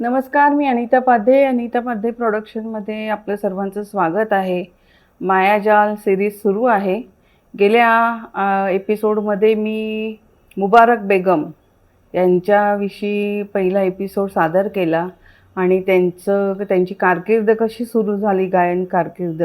नमस्कार मी अनिता पाध्ये. अनिता पाध्ये प्रोडक्शनमध्ये आपलं सर्वांचं स्वागत आहे. मायाजाल सिरीज सुरू आहे. गेल्या एपिसोडमध्ये मी मुबारक बेगम यांच्याविषयी पहिला एपिसोड सादर केला आणि त्यांचं त्यांची कारकीर्द कशी सुरू झाली गायन कारकीर्द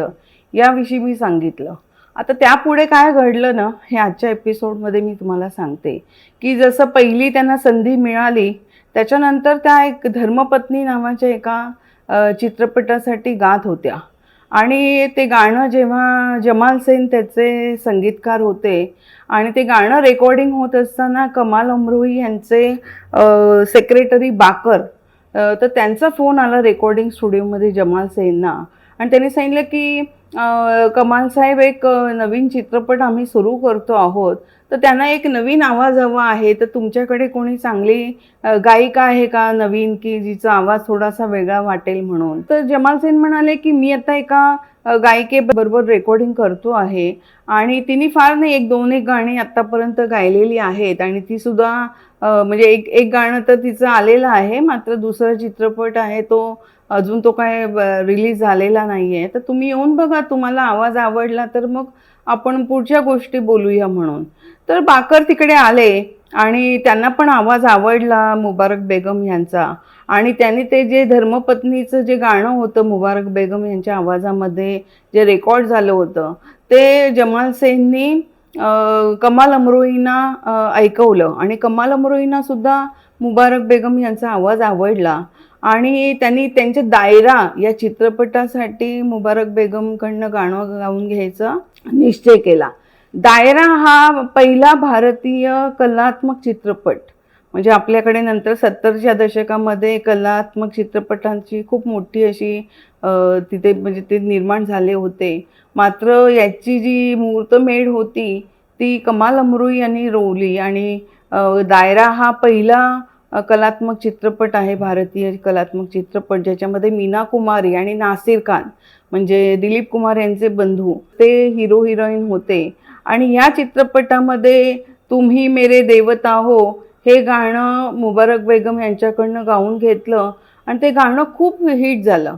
याविषयी मी सांगितलं. आता त्यापुढे काय घडलं ना हे आजच्या एपिसोडमध्ये मी तुम्हाला सांगते. की जसं पहिली त्यांना संधी मिळाली त्याच्यानंतर त्या एक धर्मपत्नी नावाच्या एका चित्रपटासाठी गात होत्या. आणि ते गाणं जेव्हा जमाल सेन त्याचे संगीतकार होते आणि ते गाणं रेकॉर्डिंग होत असताना कमाल अमरोही यांचे सेक्रेटरी बाकर तर त्यांचा फोन आला रेकॉर्डिंग स्टुडिओमध्ये जमाल सेनना. आणि त्यांनी सांगितलं की कमालसाहेब कमाल साहेब एक नवीन चित्रपट आम्ही सुरू करतो आहोत. तर त्यांना एक नवीन आवाज हवा आहे. तर तुमच्याकडे कोणी चांगली गायिका आहे का नवीन? की जिचा आवाज थोडासा वेगळा वाटेल म्हणून? तर जमाल सेन म्हणाले की मी आता एका गायिकेबरोबर रेकॉर्डिंग करतो आहे. आणि तिने फार नाही एक दोन एक गाणी आत्तापर्यंत गायलेली आहेत. आणि ती सुद्धा म्हणजे एक एक गाणं तर तिचं आलेलं आहे. मात्र दुसरा चित्रपट आहे तो अजून तो काय रिलीज झालेला नाही आहे तर तुम्ही येऊन बघा तुम्हाला आवाज आवडला तर मग आपण पुढच्या गोष्टी बोलूया म्हणून. तर बाकर तिकडे आले आणि त्यांना पण आवाज आवडला मुबारक बेगम यांचा. आणि त्यांनी ते जे धर्मपत्नीचं जे गाणं होतं मुबारक बेगम यांच्या आवाजामध्ये जे रेकॉर्ड झालं होतं ते जमाल सेननी कमाल अमरोईना ऐकवलं. आणि कमाल अमरोईंना सुद्धा मुबारक बेगम यांचा आवाज आवडला. आणि त्यांनी त्यांच्या दायरा या चित्रपटासाठी मुबारक बेगमकडनं गाणं गाऊन घ्यायचा निश्चय केला. दायरा हा पहिला भारतीय कलात्मक चित्रपट. म्हणजे आपल्याकडे नंतर सत्तरच्या दशकामध्ये कलात्मक चित्रपटांची खूप मोठी अशी तिथे म्हणजे ते निर्माण झाले होते. मात्र याची जी मुहूर्तमेढ होती ती कमाल अमरुई यांनी रोवली आणि दायरा हा पहिला कलात्मक चित्रपट आहे भारतीय कलात्मक चित्रपट ज्याच्यामध्ये मीना कुमारी आणि नासिर खान म्हणजे दिलीप कुमार यांचे बंधू ते हिरो हिरोईन होते. आणि या चित्रपटामध्ये तुम्ही मेरे देवता हो हे गाणं मुबारक बेगम यांच्याकडनं गाऊन घेतलं आणि ते गाणं खूप हिट झालं.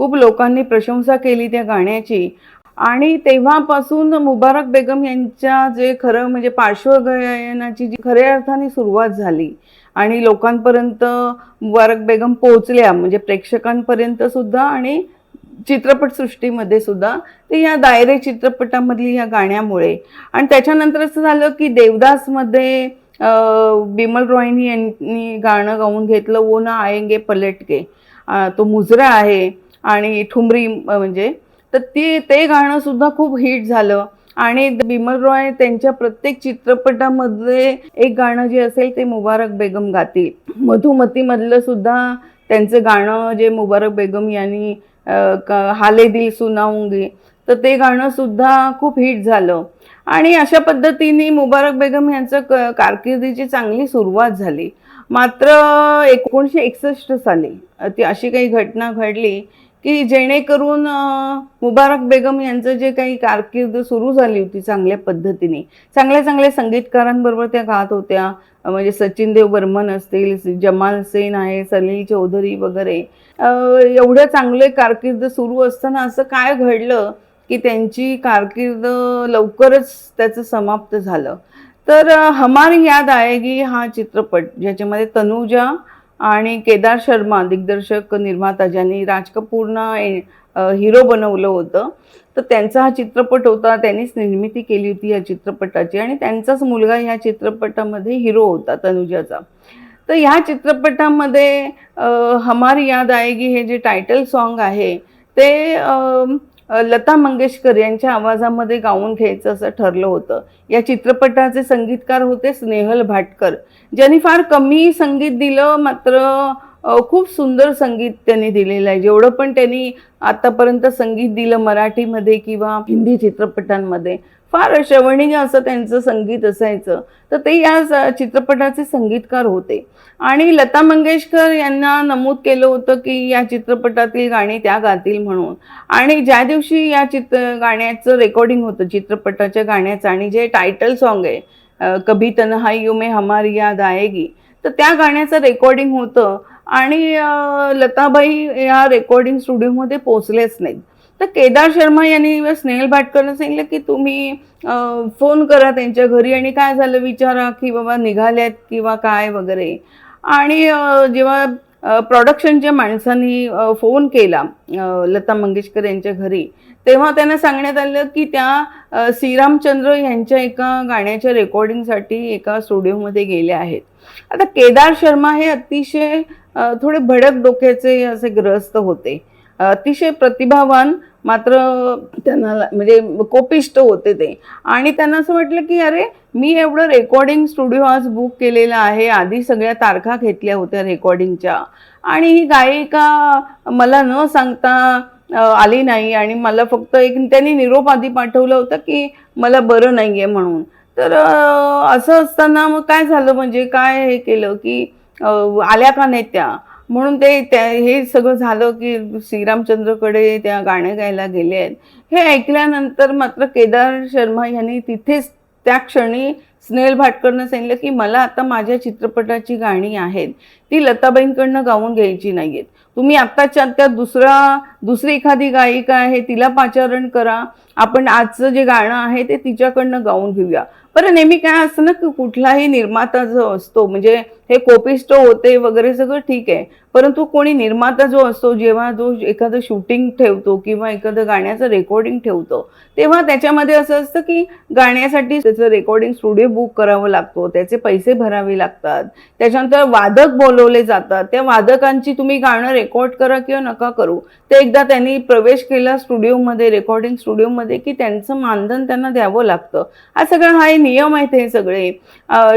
खूप लोकांनी प्रशंसा केली त्या गाण्याची. आणि तेव्हापासून मुबारक बेगम यांच्या जे खरं म्हणजे पार्श्वगायनाची जी खऱ्या अर्थाने सुरुवात झाली आणि लोकांपर्यंत मुबारक बेगम पोहोचल्या म्हणजे प्रेक्षकांपर्यंत सुद्धा आणि चित्रपटसृष्टीमध्ये सुद्धा ते या दायरे चित्रपटामधली या गाण्यामुळे. आणि त्याच्यानंतर असं झालं की देवदासमध्ये बिमल रॉयनी यांनी गाणं गाऊन घेतलं वो ना आयंगे पलटके. तो मुजरा आहे आणि ठुमरी म्हणजे तर ती ते गाणं सुद्धा खूप हिट झालं. आणि बिमल रॉय त्यांच्या प्रत्येक चित्रपटामध्ये एक गाणं जे असेल ते मुबारक बेगम गातील. मधुमतीमधलं सुद्धा त्यांचं गाणं जे मुबारक बेगम यांनी हाले दिल सुनाऊंगी तर ते गाणं सुद्धा खूप हिट झालं. आणि अशा पद्धतीने मुबारक बेगम यांचं क कारकिर्दीची चांगली सुरुवात झाली. मात्र एकोणीसशे एकसष्ट साली ती अशी काही घटना घडली की जेणेकरून मुबारक बेगम यांचं जे काही कारकीर्द सुरू झाली होती चांगल्या पद्धतीने. चांगल्या चांगल्या संगीतकारांबरोबर त्या गात होत्या. म्हणजे सचिन देव बर्मन असतील जमाल सेन आहे सलील चौधरी वगैरे. एवढं चांगले कारकीर्द सुरू असताना असं काय घडलं की त्यांची कारकीर्द लवकरच त्याचं समाप्त झालं? तर हमारी याद आएगी हा चित्रपट ज्याच्यामध्ये तनुजा आणि केदार शर्मा दिग्दर्शक निर्माता ज्यांनी राज कपूरना ए- हिरो बनवलं होतं तर त्यांचा हा चित्रपट होता. त्यांनीच निर्मिती केली होती या चित्रपटाची आणि त्यांचाच मुलगा ह्या चित्रपटामध्ये हिरो होता तनुजाचा. तर ह्या चित्रपटामध्ये हमार हमारी याद आएगी हे जे टायटल सॉन्ग आहे ते लता मंगेशकर यांच्या आवाजामध्ये गाऊन घ्यायचं असं ठरलं होतं. या चित्रपटाचे संगीतकार होते स्नेहल भाटकर. ज्यांनी फार कमी संगीत दिलं मात्र खूप सुंदर संगीत त्यांनी दिलेलं आहे. जेवढं पण त्यांनी आतापर्यंत संगीत दिलं मराठीमध्ये किंवा हिंदी चित्रपटांमध्ये फार श्रवणीय असं त्यांचं संगीत असायचं तर ते या चित्रपटाचे संगीतकार होते. आणि लता मंगेशकर यांना नमूद केलं होतं की या चित्रपटातील गाणी त्या गातील म्हणून. आणि ज्या दिवशी या चित्र गाण्याचं रेकॉर्डिंग होतं चित्रपटाच्या गाण्याचं आणि जे टायटल सॉन्ग आहे कभी कभी तन्हाईयों मे हमारी याद आएगी तर त्या गाण्याचं रेकॉर्डिंग होतं. आणि लताबाई या रेकॉर्डिंग स्टुडिओमध्ये पोचलेच नाहीत. तर केदार शर्मा यांनी स्नेहल भाटकरनं सांगितलं की तुम्ही फोन करा त्यांच्या घरी आणि काय झालं विचारा की बाबा निघाल्यात किंवा काय वगैरे. आणि जेव्हा प्रॉडक्शनच्या माणसांनी फोन केला लता मंगेशकर यांच्या घरी तेव्हा त्यांना सांगण्यात आलं की त्या श्रीरामचंद्र यांच्या एका गाण्याच्या रेकॉर्डिंगसाठी एका स्टुडिओमध्ये गेले आहेत. आता केदार शर्मा हे अतिशय थोडे भडक डोक्याचे असे ग्रस्त होते. अतिशय प्रतिभावान मात्र त्यांना म्हणजे कोपिष्ट होते ते. आणि त्यांना असं वाटलं की अरे मी एवढं रेकॉर्डिंग स्टुडिओ आज बुक केलेलं आहे. आधी सगळ्या तारखा घेतल्या होत्या रेकॉर्डिंगच्या आणि ही गायिका मला न सांगता आली नाही. आणि मला फक्त एक त्यांनी निरोप आधी पाठवलं होतं की मला बरं नाही आहे म्हणून. तर असं असताना मग काय झालं? म्हणजे काय हे केलं की आल्या का नाही त्या? म्हणून ते त्या हे सगळं झालं की श्रीरामचंद्रकडे त्या गाणं गायला गेले आहेत. हे ऐकल्यानंतर मात्र केदार शर्मा यांनी तिथेच त्या क्षणी स्नेहल भाटकरनं सांगितलं की मला आता माझ्या चित्रपटाची गाणी आहेत. ती लताबाईंकडनं गाऊन घ्यायची नाही आहेत तुम्ही आत्ताच्या त्या दुसरा दुसरी एखादी गायिका आहे तिला पाचारण करा. आपण आजचं जे गाणं आहे ते तिच्याकडनं गाऊन घेऊया. पण नेहमी काय असतं ना की कुठलाही निर्माता जो असतो म्हणजे हे कोपिस्टो होते वगैरे सगळं ठीक आहे. परंतु कोणी निर्माता जो असतो जेव्हा जो एखादं शूटिंग ठेवतो किंवा एखादं गाण्याचं रेकॉर्डिंग ठेवतो तेव्हा त्याच्यामध्ये असं असतं की गाण्यासाठी त्याचं रेकॉर्डिंग स्टुडिओ बुक करावं लागतो त्याचे पैसे भरावे लागतात. त्याच्यानंतर वादक बोलवले जातात. त्या वादकांची तुम्ही गाणं रेकॉर्ड करा किंवा नका करू. ते एकदा त्यांनी प्रवेश केला स्टुडिओमध्ये रेकॉर्डिंग स्टुडिओमध्ये की त्यांचं मानधन त्यांना द्यावं लागतं. हा सगळा हा नियम आहेत हे सगळे.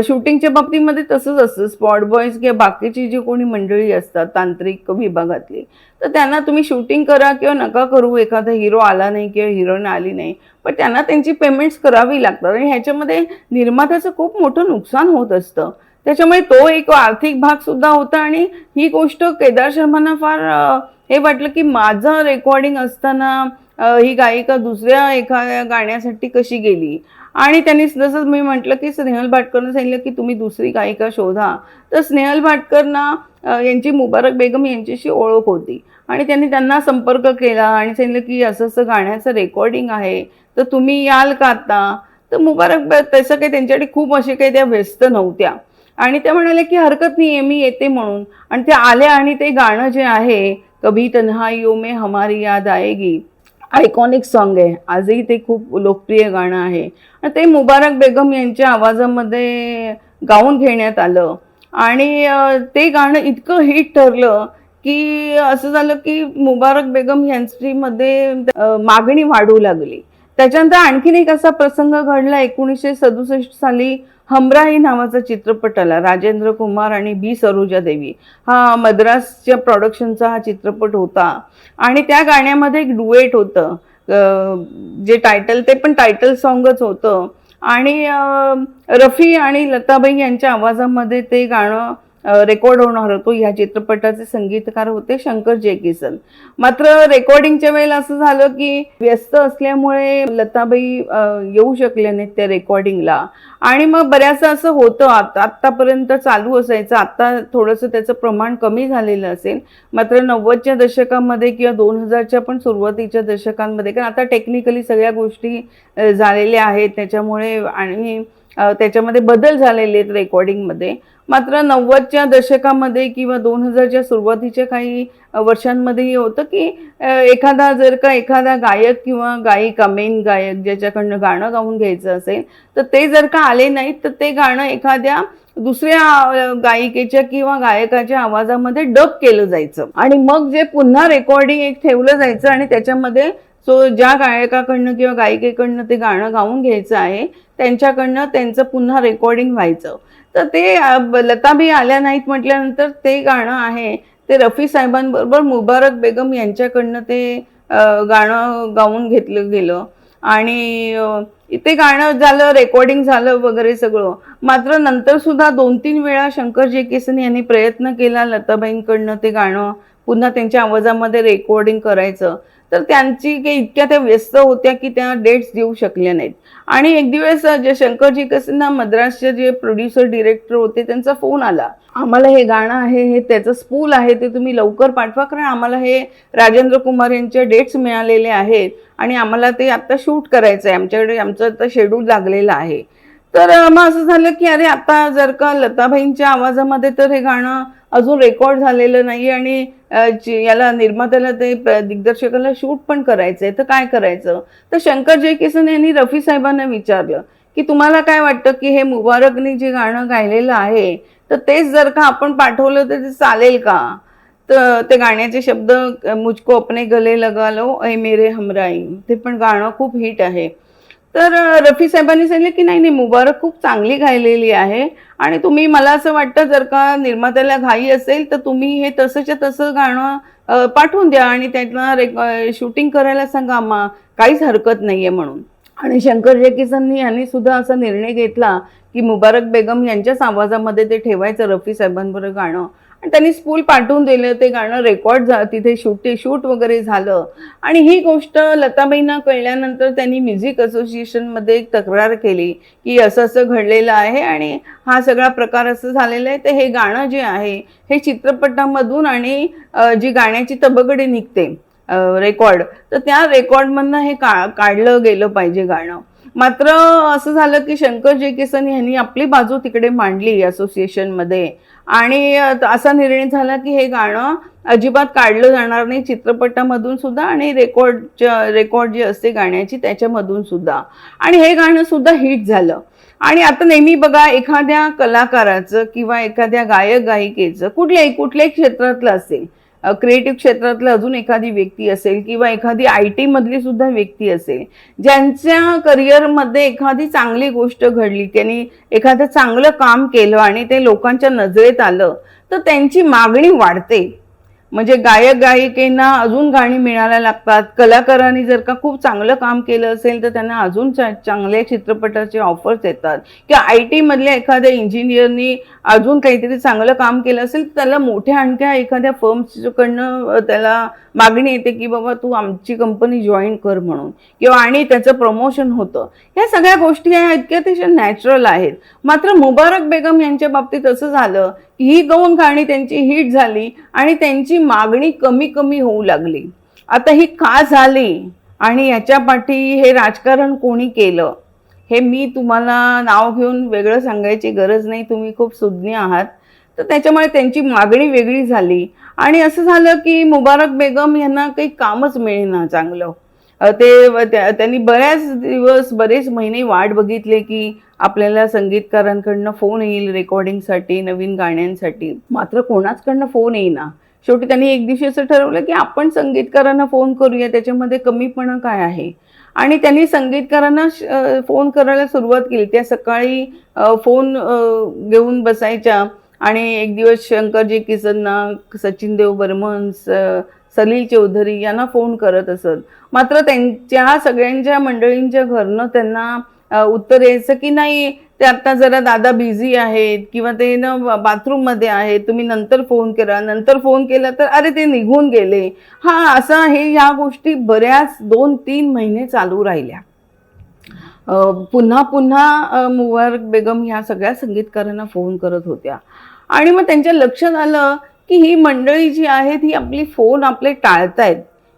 शूटिंगच्या बाबतीमध्ये तसंच असतं. स्पॉट बॉयज किंवा बाकीची जी कोणी मंडळी असतात तांत्रिक विभागातली तर त्यांना तुम्ही शूटिंग करा किंवा नका करू. एखादा हिरो आला नाही किंवा हिरोईन आली नाही पण त्यांना त्यांची पेमेंट्स करावी लागतात. आणि ह्याच्यामध्ये निर्मात्याचं खूप मोठं नुकसान होत असतं. त्याच्यामुळे तो एक आर्थिक भाग सुद्धा होता आणि ही गोष्ट केदार शर्मांना फार हे वाटलं की माझं रेकॉर्डिंग असताना ही गायिका दुसऱ्या एखाद्या गाण्यासाठी कशी गेली? आणि त्यांनी जसं मी म्हटलं की स्नेहल भाटकरनं सांगितलं की तुम्ही दुसरी गायिका शोधा. तर स्नेहल भाटकरना यांची मुबारक बेगम यांच्याशी ओळख होती. आणि त्यांनी त्यांना संपर्क केला आणि सांगितलं की असं असं गाण्याचं रेकॉर्डिंग आहे. तर तुम्ही याल का आता? तर मुबारक तसं काही त्यांच्याकडे खूप असे काही त्या व्यस्त नव्हत्या. आणि त्या म्हणाल्या की हरकत नाही आहे मी येते म्हणून. आणि त्या आल्या आणि ते गाणं जे आहे कभी तन्हाईयों में हमारी याद आएगी आयकॉनिक सॉन्ग आहे. आजही ते खूप लोकप्रिय गाणं आहे. आणि ते मुबारक बेगम यांच्या आवाजामध्ये गाऊन घेण्यात आलं. आणि ते गाणं इतकं हिट ठरलं की असं झालं की मुबारक बेगम यांच्यामध्ये मागणी वाढू लागली. त्याच्यानंतर आणखीन एक असा प्रसंग घडला एकोणीसशे सदुसष्ट साली हमराई नावाचा चित्रपट आला राजेंद्र कुमार आणि बी सरोजा देवी. हा मद्रासच्या प्रॉडक्शनचा हा चित्रपट होता. आणि त्या गाण्यामध्ये एक डुएट होतं. जे टायटल ते पण टायटल सॉन्गच होतं. आणि रफी आणि लताबाई यांच्या आवाजामध्ये ते गाणं रेकॉर्ड होणार होतो. ह्या चित्रपटाचे संगीतकार होते शंकर जयकिसन. मात्र रेकॉर्डिंगच्या वेळेला असं झालं की व्यस्त असल्यामुळे लताबाई येऊ शकल्या नाहीत त्या रेकॉर्डिंगला आणि मग बऱ्याचदा असं होतं आता आत्तापर्यंत चालू असायचं. आता थोडंसं त्याचं प्रमाण कमी झालेलं असेल. मात्र नव्वदच्या दशकामध्ये किंवा दोन हजारच्या पण सुरुवातीच्या दशकांमध्ये कारण आता टेक्निकली सगळ्या गोष्टी झालेल्या आहेत. त्याच्यामुळे आणि त्याच्यामध्ये बदल झालेले आहेत रेकॉर्डिंगमध्ये मात्र नव्वदच्या दशकामध्ये किंवा दोन हजारच्या सुरुवातीच्या काही वर्षांमध्ये हे होतं की एखादा जर का एखादा गायक किंवा गायिका मेन गायक ज्याच्याकडनं गाणं गाऊन घ्यायचं असेल तर ते जर का आले नाहीत तर ते गाणं एखाद्या दुसऱ्या गायिकेच्या किंवा गायकाच्या आवाजामध्ये डब केलं जायचं. आणि मग जे पुन्हा रेकॉर्डिंग एक ठेवलं जायचं आणि त्याच्यामध्ये सो ज्या गायकाकडनं किंवा गायिकेकडनं ते गाणं गाऊन घ्यायचं आहे त्यांच्याकडनं त्यांचं पुन्हा रेकॉर्डिंग व्हायचं. तर ते लताबाई लताबी आल्या नाहीत म्हटल्यानंतर ते गाणं आहे ते रफी साहेबांबरोबर मुबारक बेगम यांच्याकडनं ते गाणं गाऊन घेतलं गेलं. आणि ते गाणं झालं रेकॉर्डिंग झालं वगैरे सगळं. मात्र नंतर सुद्धा दोन तीन वेळा शंकर जे केसन यांनी प्रयत्न केला लताबाईंकडनं ते गाणं पुन्हा त्यांच्या आवाजामध्ये रेकॉर्डिंग करायचं. तर त्यांची काही इतक्या त्या व्यस्त होत्या की त्या डेट्स देऊ शकल्या नाहीत. आणि एक दिवस जे शंकरजी कसेंना मद्रासचे जे प्रोड्युसर डिरेक्टर होते त्यांचा फोन आला. आम्हाला हे गाणं आहे हे त्याचं स्पूल आहे ते तुम्ही लवकर पाठवा कारण आम्हाला हे राजेंद्र कुमार यांचे डेट्स मिळालेले आहेत आणि आम्हाला ते आता शूट करायचं आहे. आमच्याकडे आमचं आता शेड्यूल लागलेलं आहे. तर मग असं झालं की अरे आता जर का लताबाईंच्या आवाजामध्ये तर हे गाणं अजून रेकॉर्ड झालेलं नाही आणि याला निर्मात्याला ते दिग्दर्शकाला शूट पण करायचंय. तर काय करायचं? तर शंकर जयकिसन यांनी रफी साहेबांना विचारलं की तुम्हाला काय वाटतं की हे मुबारकने जे गाणं गायलेलं आहे तर तेच जर का आपण पाठवलं तर ते चालेल का? तर ते गाण्याचे शब्द अं, मुझको अपने गले लगा लो ऐ मेरे हमराई. ते पण गाणं खूप हिट आहे. तर रफी साहेबांनी सांगितलं की नाही नाही मुबारक खूप चांगली गायलेली आहे आणि तुम्ही मला असं वाटतं जर का निर्मात्याला घाई असेल तर तुम्ही हे तसंच्या तसं गाणं पाठवून द्या आणि त्यांना शूटिंग करायला सांगा मा काहीच हरकत नाहीये म्हणून. आणि शंकर जयकिसननी यांनी सुद्धा असा निर्णय घेतला की मुबारक बेगम यांच्याच आवाजामध्ये ते ठेवायचं रफी साहेबांबरोबर गाणं. त्यांनी स्पूल पाठवून दिलं ते गाणं रेकॉर्ड झा तिथे शूट शूट वगैरे झालं. आणि ही गोष्ट लताबाईंना कळल्यानंतर त्यांनी म्युझिक असोसिएशनमध्ये एक तक्रार केली की असं असं घडलेलं आहे आणि हा सगळा प्रकार असं झालेला आहे. तर हे गाणं जे आहे हे चित्रपटामधून आणि जी गाण्याची तबकडे निघते रेकॉर्ड तर त्या रेकॉर्डमधनं हे का काढलं गेलं पाहिजे गाणं. मात्र असं झालं की शंकर जयकिसन यांनी आपली बाजू तिकडे मांडली असोसिएशनमध्ये आणि असा निर्णय झाला की हे गाणं अजिबात काढलं जाणार नाही चित्रपटामधून सुद्धा आणि रेकॉर्ड रेकॉर्ड जी असते गाण्याची त्याच्यामधून सुद्धा. आणि हे गाणं सुद्धा हिट झालं. आणि आता नेहमी बघा एखाद्या कलाकाराचं किंवा एखाद्या गायक गायिकेचं कुठल्याही कुठल्याही क्षेत्रातलं असेल क्रिएटिव्ह क्षेत्रातलं अजून एखादी व्यक्ती असेल किंवा एखादी आय टीमधली सुद्धा व्यक्ती असेल ज्यांच्या करिअरमध्ये एखादी चांगली गोष्ट घडली त्यांनी एखादं चांगलं काम केलं आणि ते लोकांच्या नजरेत आलं तर त्यांची मागणी वाढते. म्हणजे गायक गायिकेंना अजून गाणी मिळायला लागतात. कलाकारांनी जर का खूप चांगलं काम केलं असेल तर त्यांना अजून चांगल्या चित्रपटाचे ऑफर्स येतात. किंवा आय टीमधल्या एखाद्या इंजिनियरनी अजून काहीतरी चांगलं काम केलं असेल तर त्याला मोठ्या आणख्या एखाद्या फर्म्सकडनं त्याला मागणी येते की बाबा तू आमची कंपनी जॉईन कर म्हणून. किंवा आणि त्याचं प्रमोशन होतं. ह्या सगळ्या गोष्टी ह्या इतक्या अतिशय नॅचरल आहेत. मात्र मुबारक बेगम यांच्या बाबतीत असं झालं की ही दोन गाणी त्यांची हिट झाली आणि त्यांची मागणी कमी कमी होऊ लागली. आता ही का झाली? आणि याच्या पाठी हे राजकारण कोणी केलं? हे मी तुम्हाला नाव घेऊन वेगळं सांगायची गरज नाही. तुम्ही खूप सुज्ञ आहात. तर त्याच्यामुळे त्यांची मागणी वेगळी झाली. आणि असं झालं की मुबारक बेगम यांना काही कामच मिळेना चांगलं. ते त्यांनी बऱ्याच दिवस बरेच महिने वाट बघितले की आपल्याला संगीतकारांकडनं फोन येईल रेकॉर्डिंगसाठी नवीन गाण्यांसाठी. मात्र कोणाचकडनं फोन येईना. शेवटी त्यांनी एक दिवशी असं ठरवलं की आपण संगीतकारांना फोन करूया त्याच्यामध्ये कमीपणा काय आहे? आणि त्यांनी संगीतकारांना फोन करायला सुरुवात केली. त्या सकाळी फोन घेऊन बसायच्या. आणि एक दिवस शंकरजी किसनना सचिन देव बर्मन स- सलील चौधरी यांना फोन करत असत. मात्र त्यांच्या सगळ्यांच्या मंडळींच्या घरनं त्यांना उत्तर यायचं की नाही ते आता जरा दादा बिझी आहेत किंवा ते ना बाथरूममध्ये आहेत तुम्ही नंतर फोन करा नंतर फोन केला तर अरे ते निघून गेले. हा असं हे ह्या गोष्टी बऱ्याच दोन तीन महिने चालू राहिल्या. पुन्हा पुन्हा मुबारक बेगम ह्या सगळ्या संगीतकारांना फोन करत होत्या. आणि मग त्यांच्या लक्षात आलं की ही मंडळी जी आहेत ही आपली फोन आपले टाळतायत.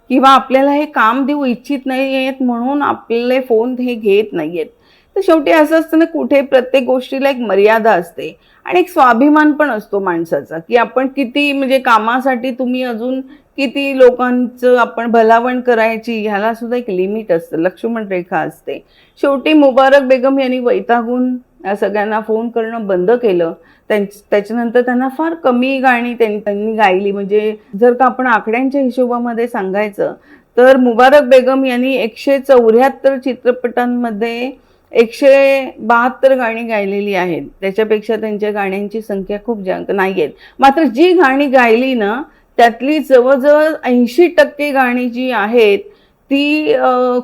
किंवा आपल्याला हे काम देऊ इच्छित नाही आहेत म्हणून आपले फोन हे घेत नाही आहेत तर शेवटी असं असतं ना कुठे प्रत्येक गोष्टीला एक मर्यादा असते. आणि एक स्वाभिमान पण असतो माणसाचा की आपण किती म्हणजे कामासाठी तुम्ही अजून किती लोकांचं आपण भलावण करायची ह्याला सुद्धा एक लिमिट असतं लक्ष्मण रेखा असते. शेवटी मुबारक बेगम यांनी वैतागून सगळ्यांना फोन करणं बंद केलं. त्याच्यानंतर त्यांना फार कमी गाणी त्यांनी गायली. म्हणजे जर का आपण आकड्यांच्या हिशोबामध्ये सांगायचं तर मुबारक बेगम यांनी एकशे चौऱ्याहत्तर चित्रपटांमध्ये एकशे बहात्तर गाणी गायलेली आहेत. त्याच्यापेक्षा त्यांच्या गाण्यांची संख्या खूप जास्त नाही आहेत मात्र जी गाणी गायली ना त्यातली जवळजवळ ऐंशी टक्के गाणी जी आहेत ती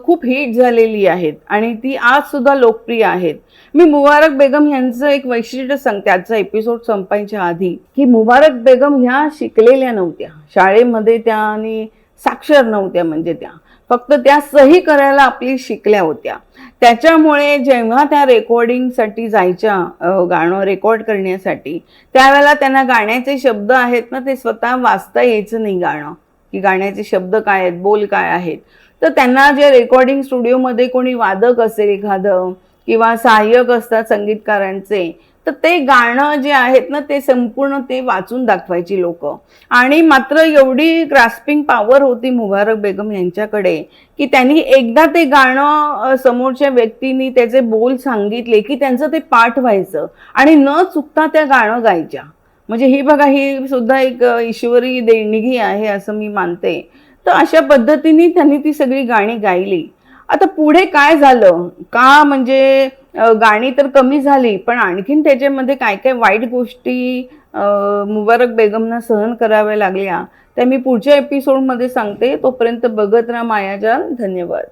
खूप हिट झालेली आहेत आणि ती आज सुद्धा लोकप्रिय आहेत. मी मुबारक बेगम यांचं एक वैशिष्ट्य सांग त्याचा एपिसोड संपायच्या आधी की मुबारक बेगम ह्या शिकलेल्या नव्हत्या. शाळेमध्ये त्या आणि साक्षर नव्हत्या म्हणजे त्या. फक्त त्या सही करायला आपली शिकल्या होत्या. त्याच्यामुळे जेव्हा त्या रेकॉर्डिंगसाठी जायच्या गाणं रेकॉर्ड करण्यासाठी त्यावेळेला त्यांना गाण्याचे शब्द आहेत ना ते स्वतः वाचता यायचं नाही गाणं. की गाण्याचे शब्द काय आहेत बोल काय आहेत? तर त्यांना जे रेकॉर्डिंग स्टुडिओमध्ये कोणी वादक असेल एखादं किंवा सहाय्यक असतात संगीतकारांचे तर ते गाणं जे आहेत ना ते संपूर्ण ते वाचून दाखवायची लोक. आणि मात्र एवढी ग्रास्पिंग पॉवर होती मुबारक बेगम यांच्याकडे की त्यांनी एकदा ते गाणं समोरच्या व्यक्तींनी त्याचे बोल सांगितले की त्यांचं ते पाठ व्हायचं आणि न चुकता त्या गाणं गायच्या. म्हणजे ही बघा ही सुद्धा एक ईश्वरी देणगी आहे असं मी मानते. तर अशा पद्धतीने त्यांनी ती सगळी गाणी गायली. आता पुढे काय झालं? का म्हणजे गाणी तर कमी झाली पण आणखीन त्याच्यामध्ये काय काय वाईट गोष्टी मुबारक बेगमना सहन कराव्या लागल्या त्या मी पुढच्या एपिसोडमध्ये सांगते. तोपर्यंत बघत राहा मायाजाल. धन्यवाद.